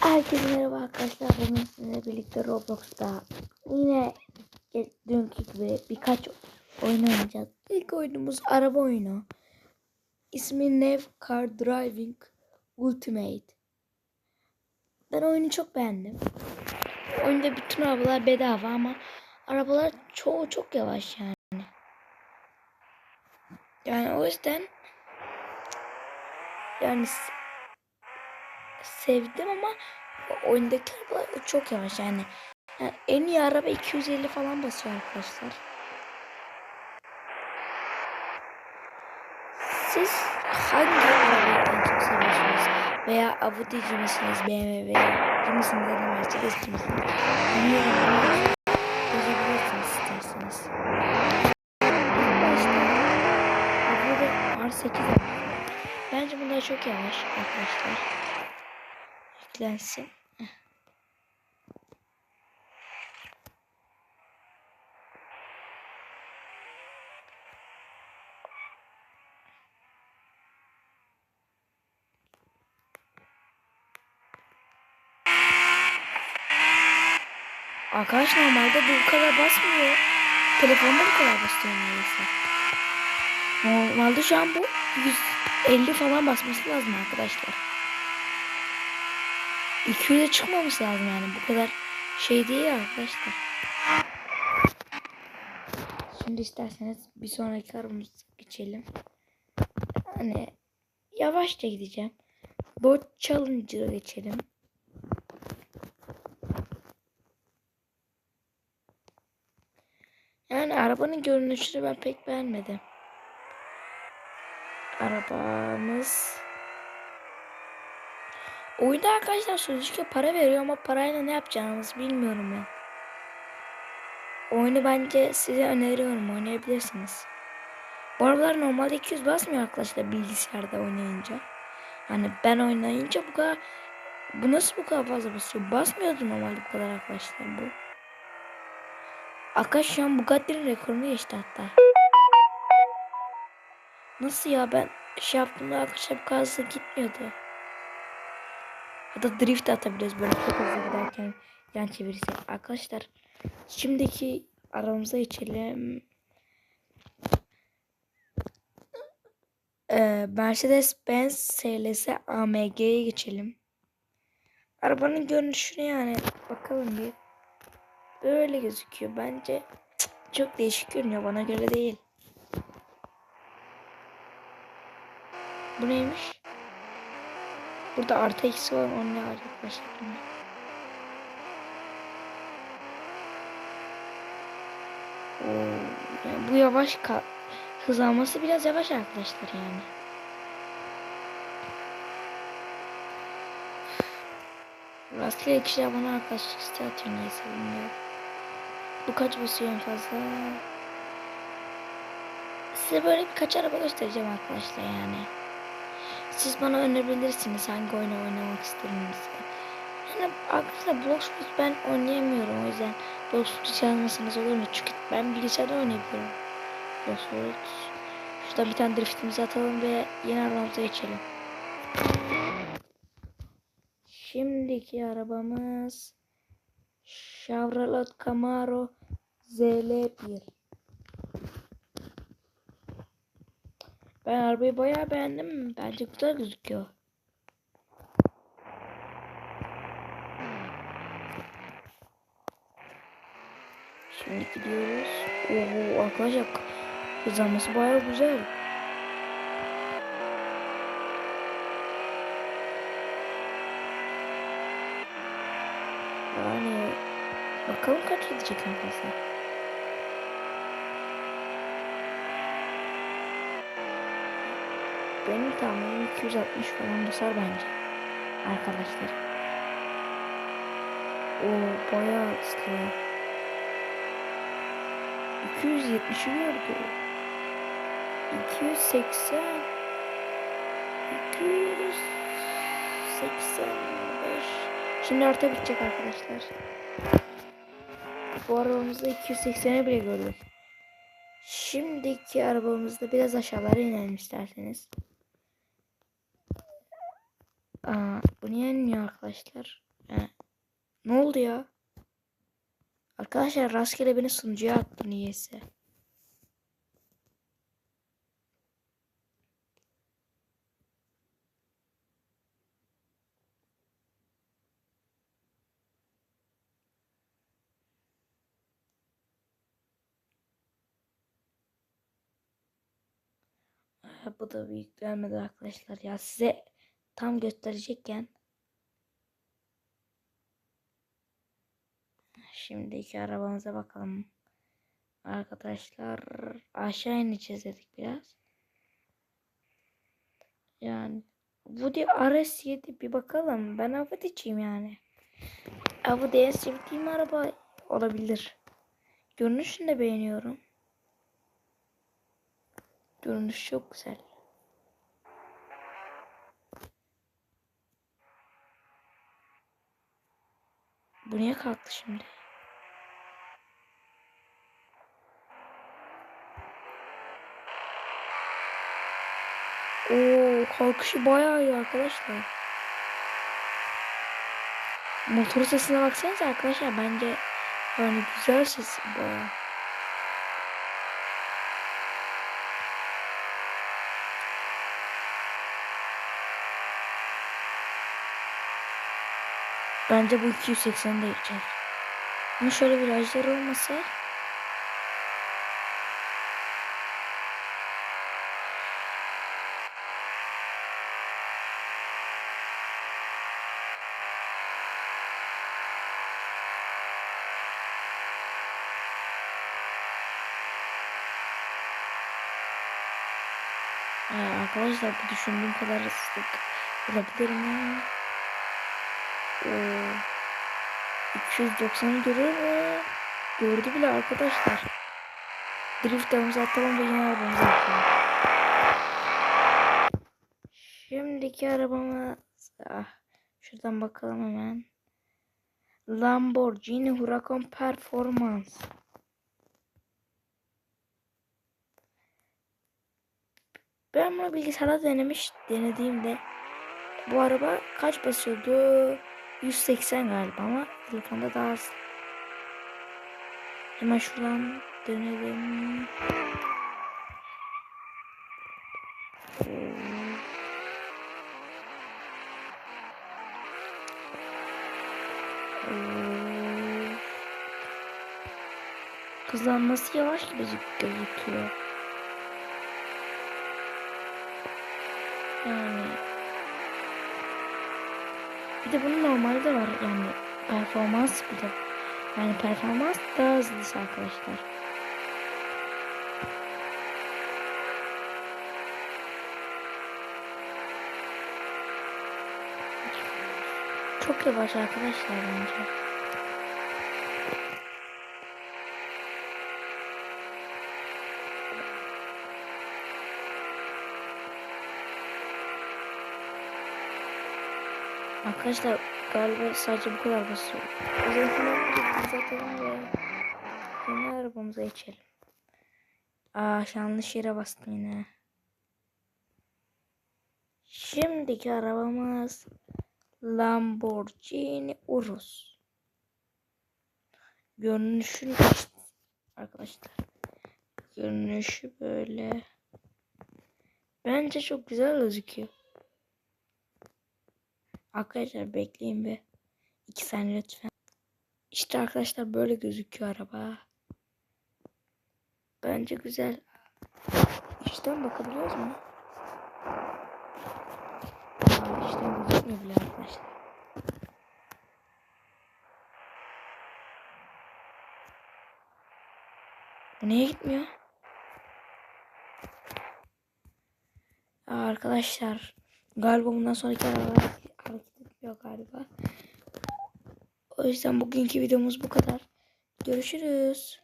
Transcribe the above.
Herkese merhaba arkadaşlar. Bugün sizinle birlikte Roblox'ta yine dünkü gibi birkaç oyun oynayacağız. İlk oyunumuz araba oyunu. İsmi Nev Car Driving Ultimate. Ben oyunu çok beğendim. Oyunda bütün arabalar bedava ama arabalar çoğu çok yavaş yani. Yani o yüzden yani sevdim ama oyundaki arabalar çok yavaş yani. yani en iyi araba 250 falan basıyor arkadaşlar. Siz hangi arabayı çok seviyorsunuz? Veya Audi'ci misiniz? BMW'ci misiniz? Mercedes'ci misiniz? Bilmiyorum yazabilirsiniz isterseniz. İlk başta Audi R8 var. Bence bunlar çok yavaş arkadaşlar. Yüklensin. Heh. Arkadaş normalde bu kadar basmıyor. Telefonda bu kadar basıyor neredeyse. Normalde şu an bu 150 falan basması lazım arkadaşlar. 200'e çıkmaması lazım yani bu kadar şey değil arkadaşlar. Şimdi isterseniz bir sonraki arabamıza geçelim. Hani yavaşça gideceğim. Bot Challenger'a geçelim. Yani arabanın görünüşünü ben pek beğenmedim. Arabamız Oyunda arkadaşlar sözcükle para veriyor ama parayla ne yapacağınızı bilmiyorum ben. Oyunu bence size öneriyorum oynayabilirsiniz. Bu arabalar normalde 200 basmıyor arkadaşlar bilgisayarda oynayınca. Hani ben oynayınca bu kadar bu nasıl bu kadar fazla basıyor? Basmıyordu normalde bu kadar arkadaşlar bu. Akaş şu an Bugatti'nin rekorunu geçti hatta. Nasıl ya ben şey yaptığımda arkadaşlar bu kadar gitmiyordu. Hatta drift atabiliriz böyle çok hızlı giderken yan çevirirsek. Arkadaşlar şimdiki aramıza geçelim. Ee, Mercedes-Benz SLS AMG'ye geçelim. Arabanın görünüşüne yani bakalım bir. Böyle gözüküyor. Bence çok değişik görünüyor. Bana göre değil. Bu neymiş? Burada artı eksi var. Onu ne arkadaşlar? Oo, yani bu yavaş hız biraz yavaş arkadaşlar yani. Rastgele kişiler bana arkadaşlık isteği atıyor neyse bilmiyorum. Bu kaç basıyor fazla? Size böyle birkaç araba göstereceğim arkadaşlar yani. Siz bana önerebilirsiniz hangi oyunu oynamak istediğinizi. Yani arkadaşlar Bloxfoot ben oynayamıyorum o yüzden Bloxfoot'u çalmasanız olur mu? Çünkü ben bilgisayarda oynayabiliyorum. Bloxfoot. Şurada bir tane driftimizi atalım ve yeni arabamıza geçelim. Şimdiki arabamız Chevrolet Camaro ZL1. Ben arabayı bayağı beğendim. Bence güzel gözüküyor. Şimdi gidiyoruz. Oo arkadaşlar hızlanması bayağı güzel. Yani bakalım kaç gidecek arkadaşlar. Tahminim 260 falan basar bence. Arkadaşlar. O bayağı hızlı. 270'i gördü. 280 285 Şimdi arta bitecek arkadaşlar. Bu arabamızda 280'e bile gördük. Şimdiki arabamızda biraz aşağılara inelim isterseniz. Aa, bu niye inmiyor arkadaşlar? He. Ne oldu ya? Arkadaşlar rastgele beni sunucuya attı niyeyse. Ha, Bu da büyük gelmedi arkadaşlar ya size tam gösterecekken. Şimdiki arabamıza bakalım. Arkadaşlar aşağı ineceğiz dedik biraz. Yani Woody RS7 bir bakalım. Ben Audi'ciyim yani. Audi en sevdiğim araba olabilir? Görünüşünü de beğeniyorum. Görünüş çok güzel. Bu niye kalktı şimdi? Oo, kalkışı bayağı iyi arkadaşlar. Motor sesine baksanıza arkadaşlar bence yani güzel ses bayağı. Bence bu 280'de geçer. Ama şöyle virajlar olmasa Ee, arkadaşlar bu düşündüğüm kadar ıslık olabilir mi? Oo. 290 görüyor mu? Gördü bile arkadaşlar. Drift aramızı atalım da yine arabamızı atalım. Şimdiki arabamız... Ah, şuradan bakalım hemen. Lamborghini Huracan Performance. Ben bunu bilgisayarda denemiş, denediğimde bu araba kaç basıyordu? 180 galiba ama telefonda daha az. Hemen şuradan dönelim. Kızlar nasıl yavaş gibi gözüküyor. Yani bir de bunun normali de var yani performans bir de. Yani performans daha hızlısı arkadaşlar. Çok yavaş arkadaşlar bence. Arkadaşlar galiba sadece bu kadar basıyor. Zaten ve yeni arabamıza geçelim. Aa yanlış yere bastım yine. Şimdiki arabamız Lamborghini Urus. Görünüşün arkadaşlar. Görünüşü böyle. Bence çok güzel gözüküyor. Arkadaşlar bekleyin bir. iki saniye lütfen. İşte arkadaşlar böyle gözüküyor araba. Bence güzel. İçten bakabiliyoruz mu? Aa, içten gözükmüyor bile arkadaşlar. Bu niye gitmiyor? Aa, arkadaşlar galiba bundan sonraki arabalar etmiyor galiba. O yüzden bugünkü videomuz bu kadar. Görüşürüz.